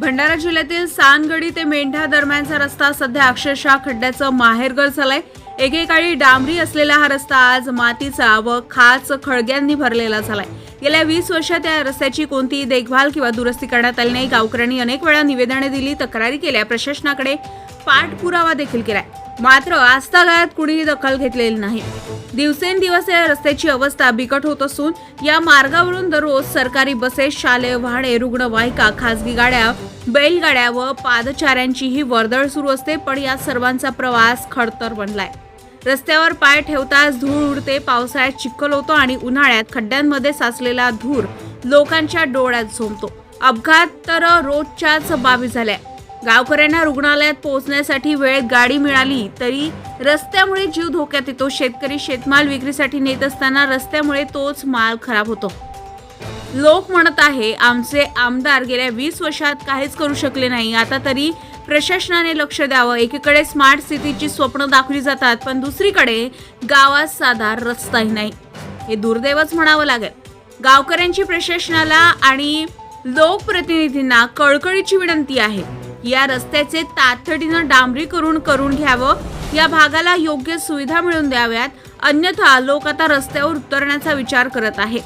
भंडारा जिल्ह्यातील सानगडी ते मेंढा दरम्यानचा रस्ता सध्या अक्षरशः खड्ड्याचं माहेरघर झालंय. एकेकाळी डांबरी असलेला हा रस्ता आज मातीचा व खाच खळग्यांनी भरलेला झालाय. गेल्या वीस वर्षात या रस्त्याची कोणतीही देखभाल किंवा दुरुस्ती करण्यात आली नाही. गावकऱ्यांनी अनेक वेळा निवेदने दिली तक्रारी केल्या प्रशासनाकडे पाठपुरावा देखील केलाय. मात्र आजतागायत कुणीही दखल घेतलेली नाही. दिवसेंदिवस या रस्त्याची अवस्था बिकट होत असून या मार्गावरून दररोज सरकारी बसेस शालेय वाहने रुग्णवाहिका खासगी गाड्या बैलगाड्या व पादचाऱ्यांचीही वर्दळ सुरू असते पण या सर्वांचा प्रवास खडतर बनलाय. रस्त्यावर पाय ठेवताच धूळ उडते पावसाळ्यात चिखल होतो आणि उन्हाळ्यात खड्ड्यांमध्ये साचलेला धूर लोकांच्या डोळ्यात झोंबतो. अपघात तर रोजच्याच बाबी झाल्या. गावकऱ्यांना रुग्णालयात पोहोचण्यासाठी वेळेत गाडी मिळाली तरी रस्त्यामुळे जीव धोक्यात येतो. शेतकरी शेतमाल विक्रीसाठी नेत असताना रस्त्यामुळे तोच माल खराब होतो. लोक म्हणत आहे आमचे आमदार गेल्या वीस वर्षात काहीच करू शकले नाही. आता तरी प्रशासनाने लक्ष द्यावं. एकीकडे स्मार्ट सिटीची स्वप्न दाखवली जातात पण दुसरीकडे गावात साधा रस्ताही नाही. हे दुर्दैवच म्हणावं लागेल. गावकऱ्यांची प्रशासनाला आणि लोकप्रतिनिधींना कळकळीची विनंती आहे. या रस्त्याचे तातडीनं डांबरी करून करून घ्यावं. या भागाला योग्य सुविधा मिळवून द्याव्यात. अन्यथा लोक आता रस्त्यावर उतरण्याचा विचार करत आहे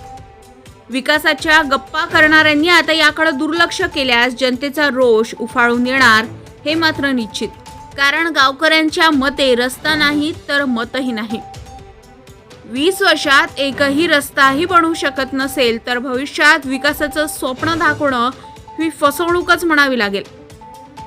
विकासाच्या गप्पा करणाऱ्यांनी आता याकडे दुर्लक्ष केल्यास जनतेचा रोष उफाळून येणार हे मात्र निश्चित. कारण गावकऱ्यांच्या मते रस्ता नाही तर मतही नाही. वीस वर्षात एकही रस्ताही बनवू शकत नसेल तर भविष्यात विकासाचं स्वप्न दाखवणं ही फसवणूकच म्हणावी लागेल.